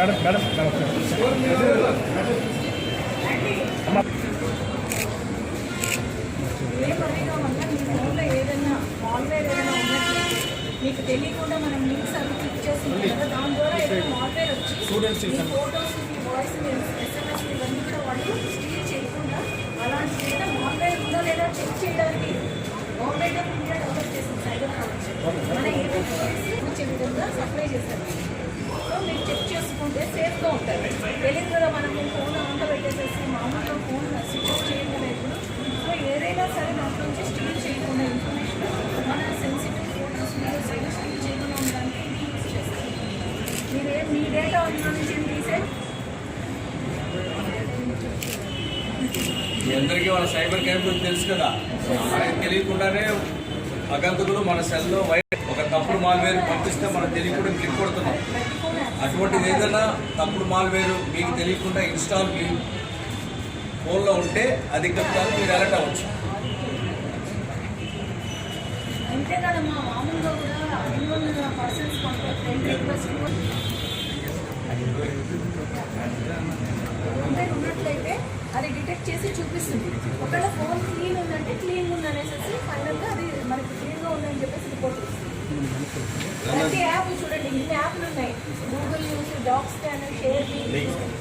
Madam madam మీకు తెలియకుండా మనం లింక్స్ అవి క్లిక్ కదా దాని ద్వారా ఏదైనా మాల్వేర్ వచ్చి మీ ఫోటోస్ మీ వాయిస్ మీ ఎస్ఎంఎస్ ఇవన్నీ కూడా వాళ్ళు స్టీల్ చేయకుండా అలాంటి ఏదైనా మాల్వేర్ ఉందో లేదా చెక్ చేయడానికి గవర్నమెంట్ ఆఫ్ ఇండియా డెవలప్ చేసింది సైబర్ కావచ్చు. మన వచ్చే విధంగా సప్లై చేశారు సో మీరు చెక్ చేసుకుంటే సేఫ్గా ఉంటారు తెలియదు కదా మనం ఫోన్ ఆన్లో పెట్టేసేసి మామూలుగా ఫోన్ స్విచ్ ఆఫ్ చేయలేదు సో ఏదైనా సరే దాంట్లో నుంచి స్టీల్ చేయకుండా ఇన్ఫర్మేషన్ మన సెన్సిటివ్ ఫోటోస్ వీడియోస్ అయినా స్టీల్ చేయకుండా ఉండడానికి ఇది యూస్ చేస్తారు. మీరే మీ డేటా ఏం తీసే. మీ అందరికీ వాళ్ళ సైబర్ క్రైమ్ గురించి తెలుసు కదా. మనకి తెలియకుండానే అగంతకులు మన సెల్లో వై ఒక తప్పుడు మాల్వేర్ పంపిస్తే మనం తెలియకుండా క్లిక్ కొడుతున్నాం. అటువంటిది ఏదైనా తప్పుడు మాల్వేరు మీకు తెలియకుండా ఇన్స్టాల్ మీ ఫోన్లో ఉంటే అది చెప్తాను మీరు అలర్ట్ అవ్వచ్చు. అంతే మామూలుగా కూడా పర్సన్స్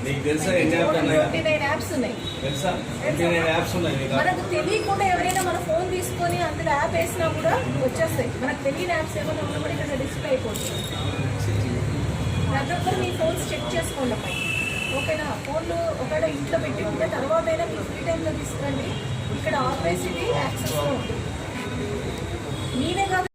నీకు తెలుసా ఎన్ని యాప్స్ ఉన్నాయో. తెలుసా? ఎన్ని యాప్స్ ఉన్నాయి నీకు. మనకు తెలియకుండా ఎవరైనా మన ఫోన్ తీసుకొని అందులో యాప్ వేసినా కూడా వచ్చేస్తాయి. మనకు తెలియని యాప్స్ ఏమైనా ఉన్నా కూడా ఇక్కడ డిస్ప్లే అయిపోతుంది. ప్రతి ఒక్కరు మీ ఫోన్స్ చెక్ చేసుకోండి అమ్మాయి. ఓకేనా ఫోన్లు ఒకవేళ ఇంట్లో పెట్టి ఉంటే తర్వాత అయినా మీరు ఫ్రీ టైంలో తీసుకురండి. ఇక్కడ ఆల్వేస్ ఇది యాక్సెస్లో ఉంటుంది. మీరే కాదు